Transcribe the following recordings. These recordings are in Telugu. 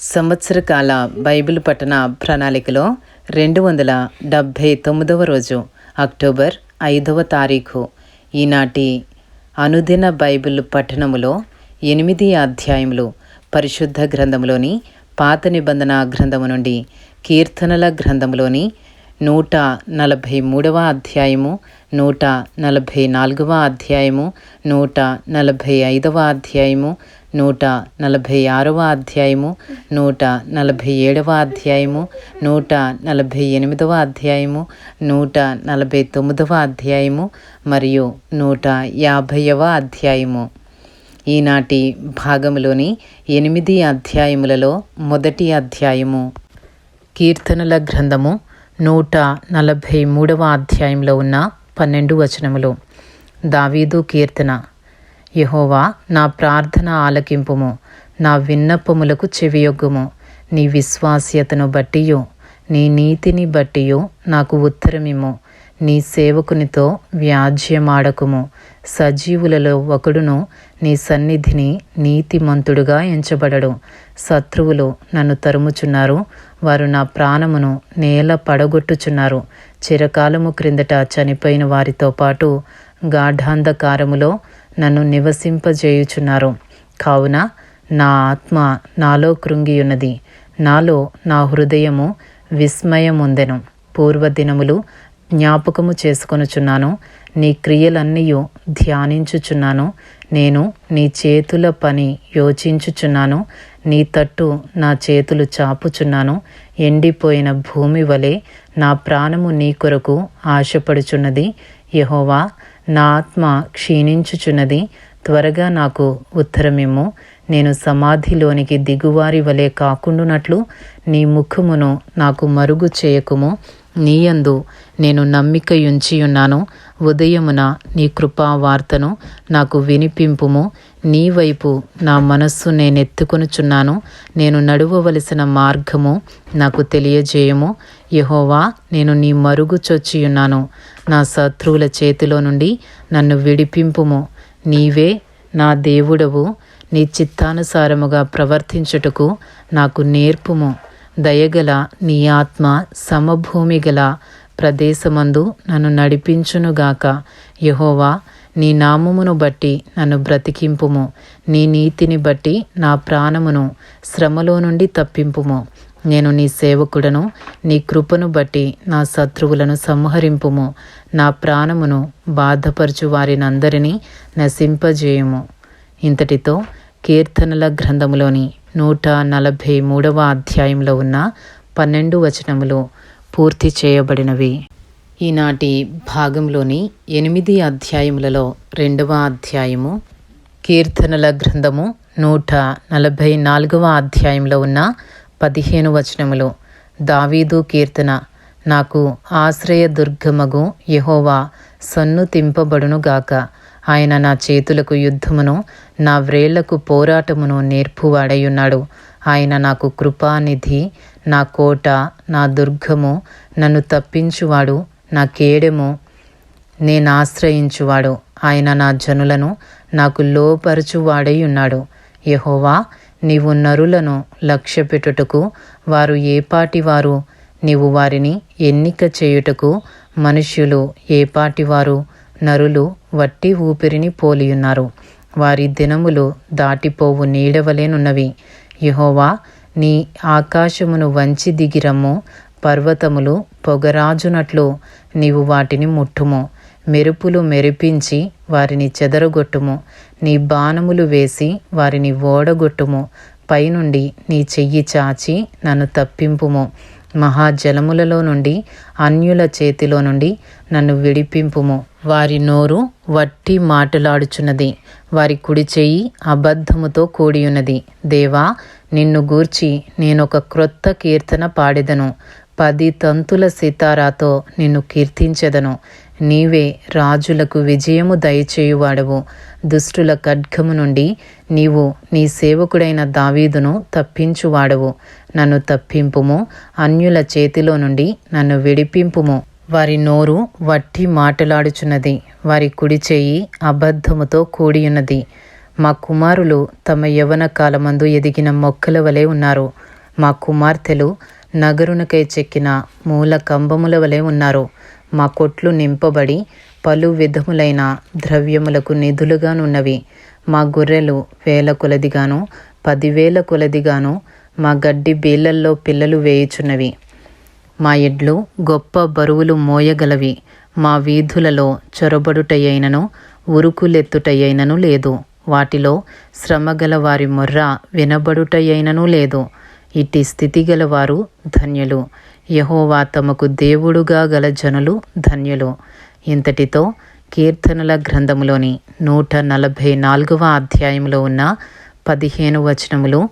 సంవత్సరకాల బైబిల్ పఠన ప్రణాళికలో రెండు వందల డెబ్భై తొమ్మిదవ రోజు అక్టోబర్ ఐదవ తారీఖు. ఈనాటి అనుదిన బైబిల్ పఠనములో ఎనిమిది అధ్యాయములు పరిశుద్ధ గ్రంథంలోని పాత నిబంధన గ్రంథము నుండి కీర్తనల గ్రంథంలోని నూట నలభై మూడవ అధ్యాయము నూట నలభై నాలుగవ అధ్యాయము నూట నలభై ఐదవ అధ్యాయము నూట నలభై ఆరవ అధ్యాయము నూట నలభై ఏడవ అధ్యాయము నూట నలభై ఎనిమిదవ అధ్యాయము నూట నలభై తొమ్మిదవ అధ్యాయము మరియు నూట యాభైవ అధ్యాయము. ఈనాటి భాగములోని ఎనిమిది అధ్యాయములలో మొదటి అధ్యాయము. కీర్తనల గ్రంథము నూట నలభై మూడవ అధ్యాయంలో ఉన్న పన్నెండు వచనములు. దావీదు కీర్తన. యహోవా నా ప్రార్థన ఆలకింపుము నా విన్నపములకు చెవియొగ్గుము. నీ విశ్వాస్యతను బట్టియు నీ నీతిని బట్టియు నాకు ఉత్తరమిము నీ సేవకునితో వ్యాజ్యమాడకుము. సజీవులలో ఒకడును నీ సన్నిధిని నీతిమంతుడుగా ఎంచబడడు. శత్రువులు నన్ను తరుముచున్నారు వారు నా ప్రాణమును నేల పడగొట్టుచున్నారు. చిరకాలము క్రిందట చనిపోయిన వారితో పాటు గాఢాంధకారములో నన్ను నివసింపజేయుచున్నారు. కావున నా ఆత్మ నాలో కృంగియున్నది. నాలో నా హృదయము విస్మయముందెను. పూర్వదినములు జ్ఞాపకము చేసుకొనుచున్నాను. నీ క్రియలన్నీయు ధ్యానించుచున్నాను. నేను నీ చేతుల పని యోచించుచున్నాను. నీ తట్టు నా చేతులు చాపుచున్నాను. ఎండిపోయిన భూమి వలె నా ప్రాణము నీ కొరకు ఆశపడుచున్నది. యహోవా నా ఆత్మ క్షీణించుచున్నది. త్వరగా నాకు ఉత్తరమిమ్ము. నేను సమాధిలోనికి దిగువారి వలె కాకుండునట్లు నీ ముఖమును నాకు మరుగు చేయకుము. నీయందు నేను నమ్మికయుంచియున్నాను. ఉదయమున నీ కృపా వార్తను నాకు వినిపింపుము. నీ వైపు నా మనస్సు నేనెత్తుకొనుచున్నాను. నేను నడువవలసిన మార్గము నాకు తెలియజేయము. యహోవా నేను నీ మరుగు చొచ్చియున్నాను. నా శత్రువుల చేతిలో నుండి నన్ను విడిపింపుము. నీవే నా దేవుడవు. నీ చిత్తానుసారముగా ప్రవర్తించుటకు నాకు నేర్పుము. దయగల నీ ఆత్మ సమభూమి గల ప్రదేశమందు నన్ను నడిపించునుగాక యహోవా నీ నామమును బట్టి నన్ను బ్రతికింపుము. నీ నీతిని బట్టి నా ప్రాణమును శ్రమలో నుండి తప్పింపుము. నేను నీ సేవకుడను నీ కృపను బట్టి నా శత్రువులను సంహరింపుము. నా ప్రాణమును బాధపరచు వారినందరినీ నశింపజేయుము. ఇంతటితో కీర్తనల గ్రంథములోని నూట నలభై మూడవ అధ్యాయంలో ఉన్న పన్నెండు వచనములు పూర్తి చేయబడినవి. ఈనాటి భాగంలోని ఎనిమిది అధ్యాయములలో రెండవ అధ్యాయము కీర్తనల గ్రంథము నూట నలభై నాలుగవ అధ్యాయంలో ఉన్న పదిహేను వచనములు. దావీదు కీర్తన. నాకు ఆశ్రయ దుర్గమగు యహోవా సన్ను తింపబడునుగాక ఆయన నా చేతులకు యుద్ధమును నా వ్రేళ్ళకు పోరాటమును నేర్పువాడయున్నాడు. ఆయన నాకు కృపానిధి నా కోట నా దుర్గము నన్ను తప్పించువాడు నా కేడెము నేను ఆశ్రయించువాడు ఆయన నా జనులను నాకు లోపరచువాడై ఉన్నాడు యహోవా నీవు నరులను లక్ష్యపెట్టుటకు వారు ఏపాటి వారు నీవు వారిని ఎన్నిక చేయుటకు మనుష్యులు ఏపాటివారు నరులు వట్టి ఊపిరిని పోలియున్నారు. వారి దినములు దాటిపోవు నీడవలేనున్నవి. యహోవా నీ ఆకాశమును వంచి దిగిరమ్ము పర్వతములు పొగరాజునట్లు నీవు వాటిని ముట్టుము. మెరుపులు మెరిపించి వారిని చెదరగొట్టుము. నీ బాణములు వేసి వారిని ఓడగొట్టుము. పైనుండి నీ చెయ్యి చాచి నన్ను తప్పింపుము. మహాజలములలో నుండి అన్యుల చేతిలో నుండి నన్ను విడిపింపుము. వారి నోరు వట్టి మాటలాడుచున్నది. వారి కుడి చెయ్యి అబద్ధముతో కూడియున్నది. దేవా నిన్ను గూర్చి నేనొక క్రొత్త కీర్తన పాడెదను. పది తంతుల సితారాతో నిన్ను కీర్తించెదను. నీవే రాజులకు విజయము దయచేయువాడవు. దుష్టుల ఖడ్గము నుండి నీవు నీ సేవకుడైన దావీదును తప్పించువాడవు. నన్ను తప్పింపుము అన్యుల చేతిలో నుండి నన్ను విడిపింపుము. వారి నోరు వట్టి మాటలాడుచున్నది వారి కుడి చేయి అబద్ధముతో కూడియున్నది. మా కుమారులు తమ యవన కాలమందు ఎదిగిన మొక్కల వలె ఉన్నారు. మా కుమార్తెలు నగరునకై చెక్కిన మూల కంబముల వలె ఉన్నారు. మా కొట్లు నింపబడి పలు విధములైన ద్రవ్యములకు నిధులుగానున్నవి. మా గొర్రెలు వేల కొలదిగాను పదివేల కొలదిగాను మా గడ్డి బీళ్ళల్లో పిల్లలు వేయుచున్నవి. మా ఎడ్లు గొప్ప బరువులు మోయగలవి. మా వీధులలో చొరబడుటయ్యైనను ఉరుకులెత్తుటయ్యైనను లేదు. వాటిలో శ్రమగల వారి మొర్ర వినబడుటయ్యైనను లేదు. ఇట్టి స్థితి గలవారు ధన్యులు. యహోవా తమకు దేవుడుగా గల జనులు ధన్యులు. ఇంతటితో కీర్తనల గ్రంథములోని నూట నలభై నాలుగవ అధ్యాయంలో ఉన్న పదిహేను వచనములు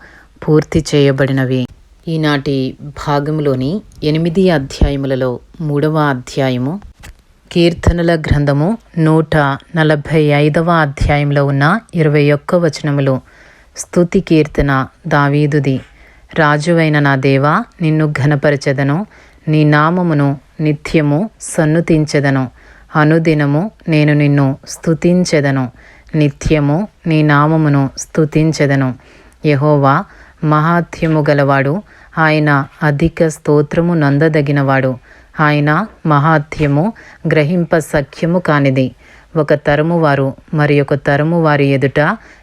పూర్తి చేయబడినవి. ఈనాటి భాగంలోని ఎనిమిది అధ్యాయములలో మూడవ అధ్యాయము కీర్తనల గ్రంథము నూట నలభై ఐదవ అధ్యాయంలో ఉన్న ఇరవై ఒక్క వచనములు స్తుతి కీర్తన దావీదుది. రాజువైన నా దేవా నిన్ను ఘనపరచెదను. నీ నామమును నిత్యము సన్నుతించెదను. అనుదినము నేను నిన్ను స్తుతించెదను. నిత్యము నీ నామమును స్తుతించెదను. యహోవా మహాత్యము గలవాడు ఆయన అధిక స్తోత్రము నందదగినవాడు. ఆయన మహాత్యము గ్రహింప సఖ్యము కానిది. ఒక తరము వారు మరి ఒక తరము వారి ఎదుట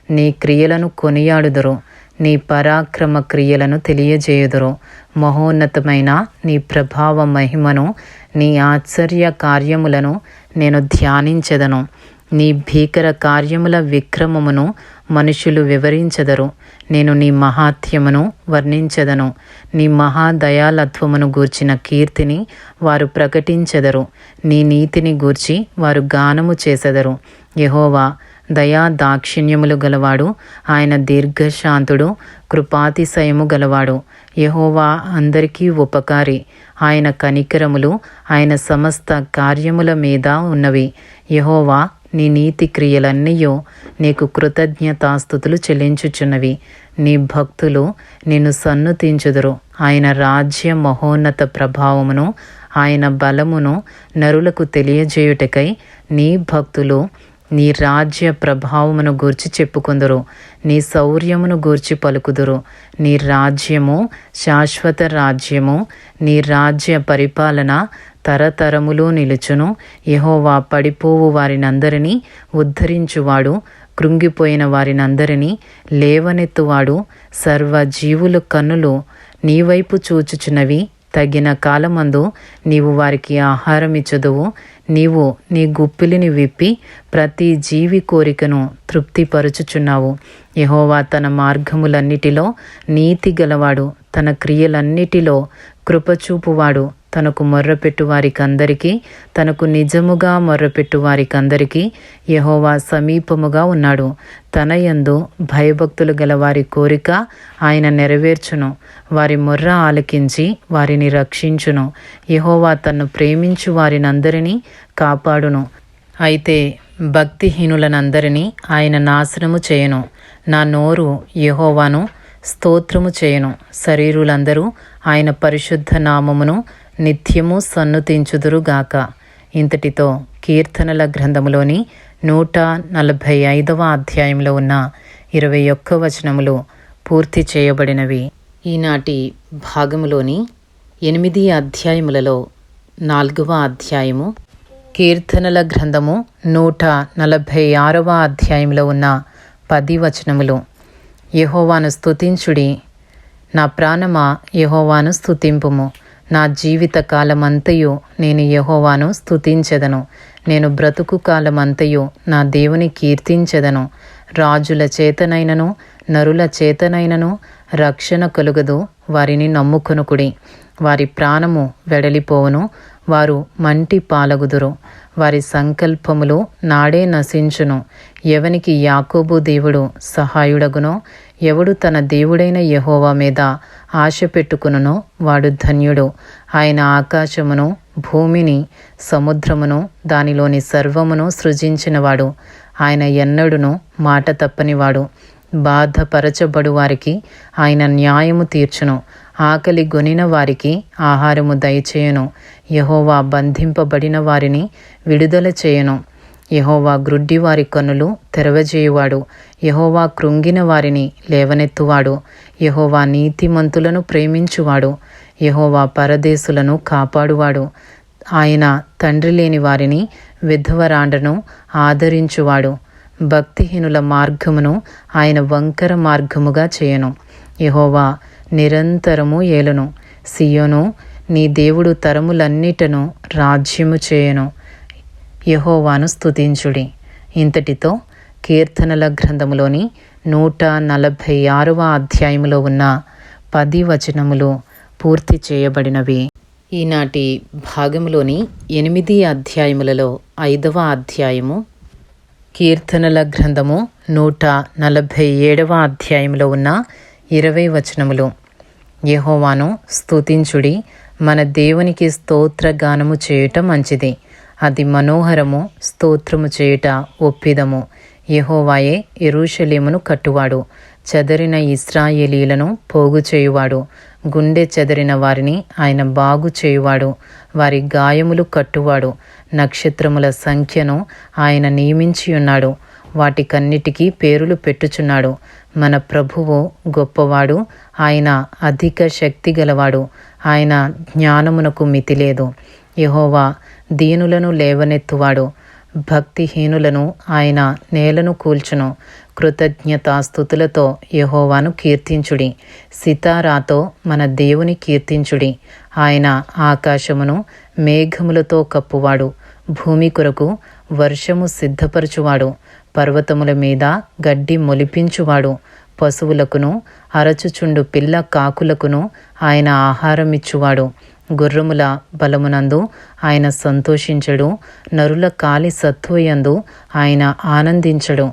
నీ క్రియలను కొనియాడుదురు. నీ పరాక్రమ క్రియలను తెలియజేయుదురు. మహోన్నతమైన నీ ప్రభావ మహిమను నీ ఆశ్చర్య కార్యములను నేను ధ్యానించెదను. నీ భీకర కార్యముల విక్రమమును మనుషులు వివరించెదరు. నేను నీ మహాత్యమును వర్ణించెదను. నీ మహాదయాలత్వమును గూర్చిన కీర్తిని వారు ప్రకటించెదరు. నీ నీతిని గూర్చి వారు గానము చేసెదరు. యహోవా దయా దాక్షిణ్యములు గలవాడు. ఆయన దీర్ఘశాంతుడు కృపాతిశయము గలవాడు. యహోవా అందరికీ ఉపకారి. ఆయన కనికరములు ఆయన సమస్త కార్యముల మీద ఉన్నవి. యహోవా నీ నీతి క్రియలన్నీయో నీకు కృతజ్ఞతాస్థుతులు చెల్లించుచున్నవి. నీ భక్తులు నిన్ను సన్నుతించుదురు. ఆయన రాజ్య మహోన్నత ప్రభావమును ఆయన బలమును నరులకు తెలియజేయుటకై నీ భక్తులు నీ రాజ్య ప్రభావమును గూర్చి చెప్పుకుందరు నీ శౌర్యమును గూర్చి పలుకుదురు. నీ రాజ్యము శాశ్వత రాజ్యము నీ రాజ్య పరిపాలన తరతరములు నిలుచును. యహోవా పడిపోవు వారినందరినీ ఉద్ధరించువాడు కృంగిపోయిన వారినందరినీ లేవనెత్తువాడు సర్వజీవుల కన్నులు నీవైపు చూచుచున్నవి. తగిన కాలమందు నీవు వారికి ఆహారం ఇచ్చదువు నీవు నీ గుప్పిలిని విప్పి ప్రతి జీవి కోరికను తృప్తిపరుచుచున్నావు. యహోవా తన మార్గములన్నిటిలో నీతి గలవాడు తన క్రియలన్నిటిలో కృపచూపువాడు. తనకు మొర్రపెట్టు వారికందరికీ తనకు నిజముగా మొర్రపెట్టు వారికందరికీ యహోవా సమీపముగా ఉన్నాడు. తన యందు భయభక్తులు గల వారి కోరిక ఆయన నెరవేర్చును. వారి మొర్ర ఆలకించి వారిని రక్షించును. యహోవా తన్ను ప్రేమించు వారినందరినీ కాపాడును. అయితే భక్తిహీనులనందరినీ ఆయన నాశనము చేయను. నా నోరు యహోవాను స్తోత్రము చేయను. శరీరులందరూ ఆయన పరిశుద్ధ నామమును నిత్యము సన్నుతించుదురుగాక. ఇంతటితో కీర్తనల గ్రంథములోని నూట నలభై ఐదవ అధ్యాయంలో ఉన్న ఇరవై ఒక్క వచనములు పూర్తి చేయబడినవి. ఈనాటి భాగములోని ఎనిమిది అధ్యాయములలో నాలుగవ అధ్యాయము కీర్తనల గ్రంథము నూట నలభై ఆరవ అధ్యాయంలో ఉన్న పది వచనములు. యహోవాను స్తుతించుడి నా ప్రాణమా యహోవాను స్తుతింపుము. నా జీవిత కాలమంతయు నేను యహోవాను స్థుతించెదను నేను బ్రతుకు కాలమంతయు నా దేవుని కీర్తించెదను. రాజుల చేతనైనను నరుల చేతనైనను రక్షణ కలుగదు వారిని నమ్ముకొనుకుడి. వారి ప్రాణము వెడలిపోవును వారు మంటి పాలగుదురు. వారి సంకల్పములు నాడే నశించును. ఎవనికి యాకోబు దేవుడు సహాయుడగునో ఎవడు తన దేవుడైన యహోవా మీద ఆశ పెట్టుకునో వాడు ధన్యుడు. ఆయన ఆకాశమును భూమిని సముద్రమును దానిలోని సర్వమును సృజించినవాడు. ఆయన ఎన్నడును మాట తప్పనివాడు. బాధపరచబడు వారికి ఆయన న్యాయము తీర్చును. ఆకలి గొనిన వారికి ఆహారము దయచేయను. యహోవా బంధింపబడిన వారిని విడుదల చేయను. యహోవా గ్రుడ్డి వారి కన్నులు తెరవజేయువాడు. యహోవా కృంగిన వారిని లేవనెత్తువాడు. యహోవా నీతిమంతులను ప్రేమించువాడు. యహోవా పరదేశులను కాపాడువాడు. ఆయన తండ్రి లేని వారిని విధవరాండను ఆదరించువాడు. భక్తిహీనుల మార్గమును ఆయన వంకర మార్గముగా చేయను. యహోవా నిరంతరము ఏలును. సియోను నీ దేవుడు తరములన్నిటను రాజ్యము చేయను. యహోవాను స్తుతించుడి. ఇంతటితో కీర్తనల గ్రంథములోని నూట నలభై ఆరవ అధ్యాయములో ఉన్న పది వచనములు పూర్తి చేయబడినవి. ఈనాటి భాగములోని ఎనిమిది అధ్యాయములలో ఐదవ అధ్యాయము కీర్తనల గ్రంథము నూట నలభై ఏడవ అధ్యాయంలో ఉన్న ఇరవై వచనములు. యహోవాను స్తుతించుడి మన దేవునికి స్తోత్రగానము చేయుట మంచిది. అది మనోహరము స్తోత్రము చేయుట ఒప్పిదము. యహోవాయే ఎరూషలేమును కట్టువాడు. చెదరిన ఇస్రాయేలీలను పోగు చేయువాడు. గుండె చెదరిన వారిని ఆయన బాగు చేయువాడు. వారి గాయములు కట్టువాడు. నక్షత్రముల సంఖ్యను ఆయన నియమించి ఉన్నాడు. వాటికన్నిటికీ పేరులు పెట్టుచున్నాడు. మన ప్రభువు గొప్పవాడు. ఆయన అధిక శక్తి గలవాడు. ఆయన జ్ఞానమునకు మితి లేదు యహోవా దీనులను లేవనెత్తువాడు. భక్తిహీనులను ఆయన నేలను కూల్చును. కృతజ్ఞతాస్థుతులతో యహోవాను కీర్తించుడి. సితారాతో మన దేవుని కీర్తించుడి. ఆయన ఆకాశమును మేఘములతో కప్పువాడు. భూమి కొరకు వర్షము సిద్ధపరచువాడు. పర్వతముల మీద గడ్డి మొలిపించువాడు. పశువులకును అరచుచుండు పిల్ల కాకులకును ఆయన ఆహారం ఇచ్చువాడు గుర్రముల బలమునందు ఆయన సంతోషించడు నరుల కాలి సత్వయందు ఆయన ఆనందించడు.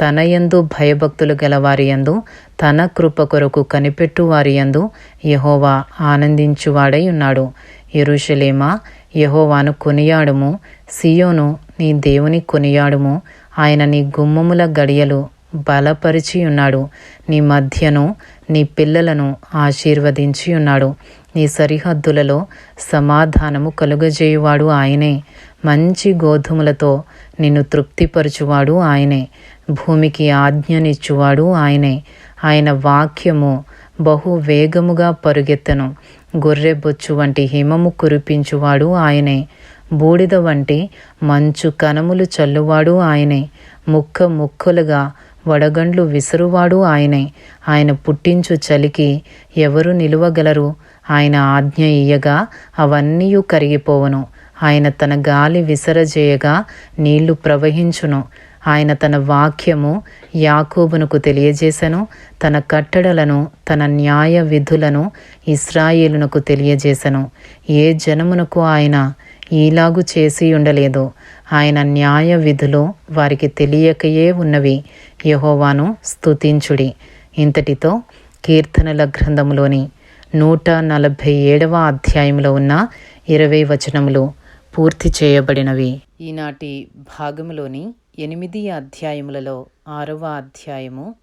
తన యందు భయభక్తులు గలవారియందు తన కృప కొరకు కనిపెట్టు వారి యందు యహోవా ఆనందించువాడై ఉన్నాడు ఎరుషలేమా యహోవాను కొనియాడుము సియోను నీ దేవుని కొనియాడుము ఆయన నీ గుమ్మముల గడియలు బలపరిచి ఉన్నాడు నీ మధ్యను నీ పిల్లలను ఆశీర్వదించి ఉన్నాడు నీ సరిహద్దులలో సమాధానము కలుగజేయువాడు ఆయనే. మంచి గోధుమలతో నిన్ను తృప్తిపరచువాడు ఆయనే. భూమికి ఆజ్ఞనిచ్చువాడు ఆయనే. ఆయన వాక్యము బహు వేగముగా పరుగెత్తను గొర్రెబొచ్చు వంటి హిమము కురిపించువాడు ఆయనే. బూడిద వంటి మంచు కనములు చల్లువాడు ఆయనే. ముక్క ముక్కలుగా వడగండ్లు విసురువాడు ఆయనే. ఆయన పుట్టించు చలికి ఎవరు నిలువగలరు? ఆయన ఆజ్ఞ ఇయ్యగా అవన్నీ కరిగిపోవను. ఆయన తన గాలి విసరజేయగా నీళ్ళు ప్రవహించును. ఆయన తన వాక్యము యాకోబునకు తెలియజేశను తన కట్టడలను తన న్యాయ విధులను ఇస్రాయేలునకు తెలియజేశను ఏ జనమునకు ఆయన ఈలాగు చేసి ఉండలేదు. ఆయన న్యాయ విధులు వారికి తెలియకయే ఉన్నవి. యహోవాను స్తుతించుడి. ఇంతటితో కీర్తనల గ్రంథములోని నూట నలభై ఏడవ అధ్యాయంలో ఉన్న ఇరవై వచనములు పూర్తి చేయబడినవి. ఈనాటి భాగములోని ఎనిమిది అధ్యాయములలో ఆరవ అధ్యాయము.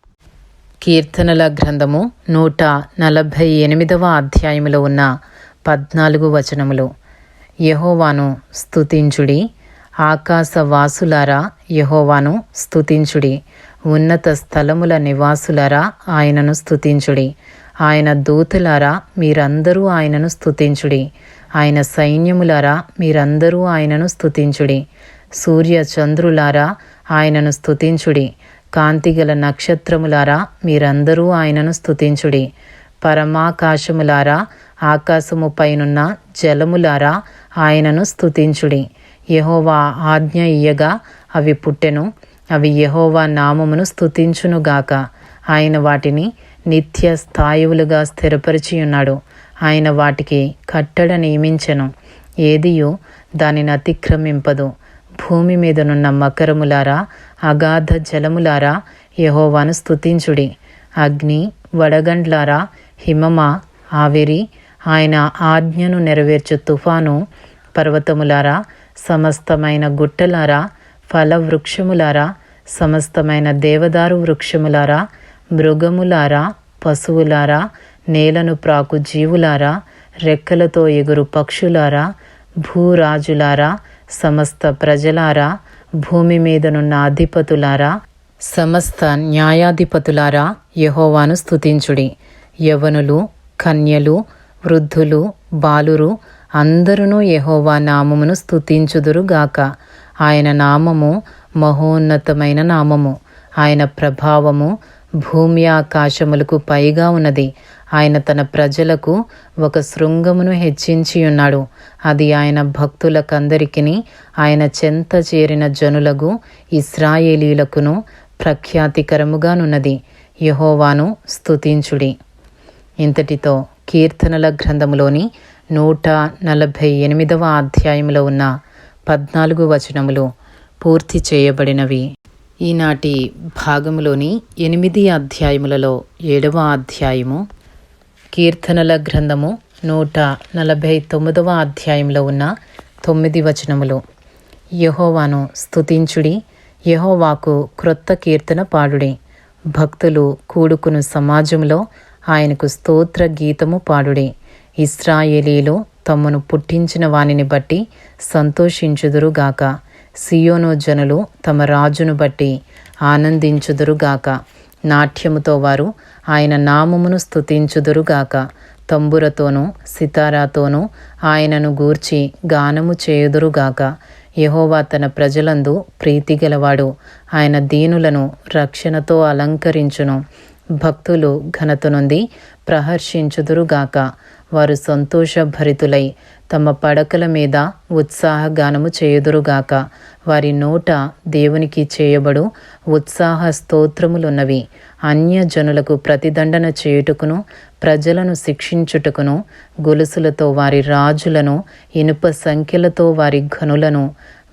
కీర్తనల గ్రంథము నూట నలభై ఎనిమిదవ అధ్యాయములో ఉన్న పద్నాలుగు వచనములు. యహోవాను స్తుతించుడి. ఆకాశ వాసులారా యహోవాను స్తుతించుడి. ఉన్నత స్థలముల నివాసులారా ఆయనను స్తుతించుడి. ఆయన దూతలారా మీరందరూ ఆయనను స్థుతించుడి ఆయన సైన్యములారా మీరందరూ ఆయనను స్థుతించుడి సూర్య చంద్రులారా ఆయనను స్థుతించుడి కాంతిగల నక్షత్రములారా మీరందరూ ఆయనను స్థుతించుడి పరమాకాశములారా ఆకాశము పైనున్న జలములారా ఆయనను స్థుతించుడి యహోవా ఆజ్ఞ ఇయ్యగా అవి పుట్టెను. అవి యహోవా నామమును స్థుతించునుగాక ఆయన వాటిని నిత్య స్థాయువులుగా స్థిరపరిచి ఉన్నాడు ఆయన వాటికి కట్టడ నియమించెను. ఏదియు దానిని అతిక్రమింపదు. భూమి మీదనున్న మకరములారా అగాధ జలములారా యహోవాను స్తుతించుడి. అగ్ని వడగండ్లారా హిమమా ఆవిరి ఆయన ఆజ్ఞను నెరవేర్చు తుఫాను పర్వతములారా సమస్తమైన గుట్టలారా ఫల వృక్షములారా సమస్తమైన దేవదారు వృక్షములారా మృగములారా పశువులారా నేలను ప్రాకు జీవులారా రెక్కలతో ఎగురు పక్షులారా భూరాజులారా సమస్త ప్రజలారా భూమి మీదనున్న అధిపతులారా సమస్త న్యాయాధిపతులారా యహోవాను స్థుతించుడి యవనులు కన్యలు వృద్ధులు బాలురు అందరూ యహోవా నామమును స్థుతించుదురుగాక ఆయన నామము మహోన్నతమైన నామము. ఆయన ప్రభావము భూమి ఆకాశములకు పైగా ఉన్నది. ఆయన తన ప్రజలకు ఒక శృంగమును హెచ్చించి ఉన్నాడు. అది ఆయన భక్తులకందరికీ ఆయన చెంత చేరిన జనులకు ఇస్రాయేలీలకును ప్రఖ్యాతికరముగానున్నది. యహోవాను స్తుతించుడి. ఇంతటితో కీర్తనల గ్రంథములోని నూట నలభై ఎనిమిదవ అధ్యాయంలో ఉన్న పద్నాలుగు వచనములు పూర్తి చేయబడినవి. ఈనాటి భాగములోని ఎనిమిది అధ్యాయములలో ఏడవ అధ్యాయము కీర్తనల గ్రంథము నూట నలభై తొమ్మిదవ అధ్యాయంలో ఉన్న తొమ్మిది వచనములు. యహోవాను స్తుతించుడి యహోవాకు క్రొత్త కీర్తన పాడుడి. భక్తులు కూడుకును సమాజంలో ఆయనకు స్తోత్ర గీతము పాడుడి. ఇస్రాయేలీలు తమను పుట్టించిన వానిని బట్టి సంతోషించుదురుగాక. సియోను జనులు తమ రాజును బట్టి ఆనందించుదురుగాక. నాట్యముతో వారు ఆయన నామమును స్థుతించుదురుగాక తంబురతోనూ సితారాతోనూ ఆయనను గూర్చి గానము చేయుదురుగాక. యహోవా తన ప్రజలందు ప్రీతి గలవాడు ఆయన దీనులను రక్షణతో అలంకరించును. భక్తులు ఘనత నుండి ప్రహర్షించుదురుగాక. వారు సంతోషభరితులై తమ పడకల మీద ఉత్సాహగానము చేయుదురుగాక. వారి నోట దేవునికి చేయబడు ఉత్సాహ స్తోత్రములున్నవి. అన్యజనులకు ప్రతిదండన చేయుటకును ప్రజలను శిక్షించుటకును గొలుసులతో వారి రాజులను ఇనుప సంఖ్యలతో వారి ఘనులను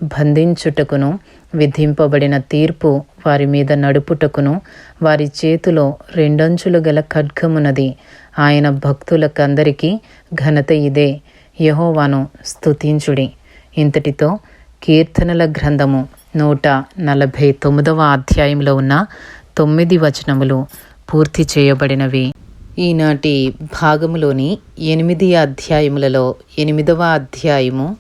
బంధించుటకును విధింపబడిన తీర్పు వారి మీద నడుపుటకును వారి చేతిలో రెండంచులు గల ఖడ్గమున్నది. ఆయన భక్తులకందరికీ ఘనత ఇదే. యహోవాను స్తుతించుడి. ఇంతటితో కీర్తనల గ్రంథము నూట నలభై తొమ్మిదవ అధ్యాయంలో ఉన్న తొమ్మిది వచనములు పూర్తి చేయబడినవి. ఈనాటి భాగములోని ఎనిమిది అధ్యాయములలో ఎనిమిదవ అధ్యాయము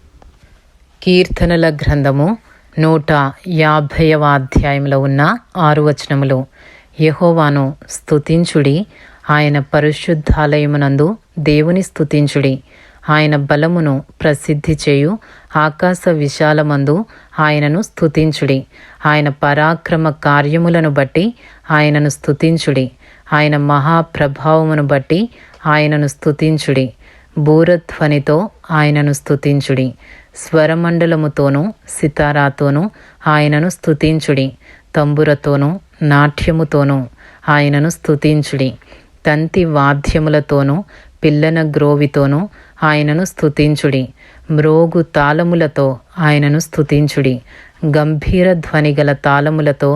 కీర్తనల గ్రంథము నూట యాభైవ అధ్యాయంలో ఉన్న ఆరు వచనములు. యహోవాను స్తుతించుడి. ఆయన పరిశుద్ధాలయమునందు దేవుని స్థుతించుడి ఆయన బలమును ప్రసిద్ధి చేయు ఆకాశ విశాలమందు ఆయనను స్థుతించుడి ఆయన పరాక్రమ కార్యములను బట్టి ఆయనను స్థుతించుడి ఆయన మహాప్రభావమును బట్టి ఆయనను స్థుతించుడి బూరధ్వనితో ఆయనను స్థుతించుడి స్వరమండలముతోనూ సితారాతోనూ ఆయనను స్థుతించుడి తంబురతోనూ నాట్యముతోనూ ఆయనను స్థుతించుడి తంతి వాద్యములతోనూ పిల్లన గ్రోవితోనూ ఆయనను స్థుతించుడి మ్రోగు తాళములతో ఆయనను స్థుతించుడి గంభీర ధ్వనిగల తాళములతో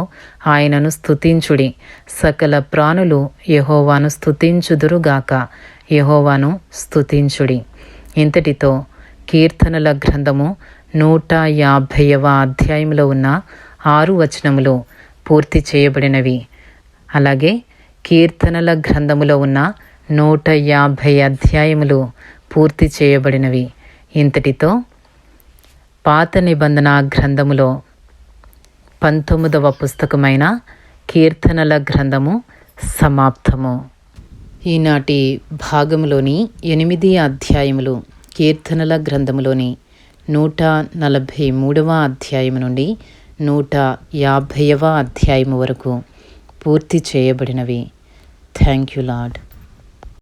ఆయనను స్థుతించుడి సకల ప్రాణులు యహోవాను స్థుతించుదురుగాక యహోవాను స్థుతించుడి ఇంతటితో కీర్తనల గ్రంథము నూట యాభైవ అధ్యాయంలో ఉన్న ఆరు వచనములు పూర్తి చేయబడినవి. అలాగే కీర్తనల గ్రంథములో ఉన్న నూట యాభై అధ్యాయములు పూర్తి చేయబడినవి. ఇంతటితో పాత నిబంధన గ్రంథములో పంతొమ్మిదవ పుస్తకమైన కీర్తనల గ్రంథము సమాప్తము. ఈనాటి భాగములోని ఎనిమిది అధ్యాయములు కీర్తనల గ్రంథములోని నూట నలభై మూడవ అధ్యాయము నుండి నూట యాభైవ అధ్యాయము వరకు పూర్తి చేయబడినవి. Thank you lord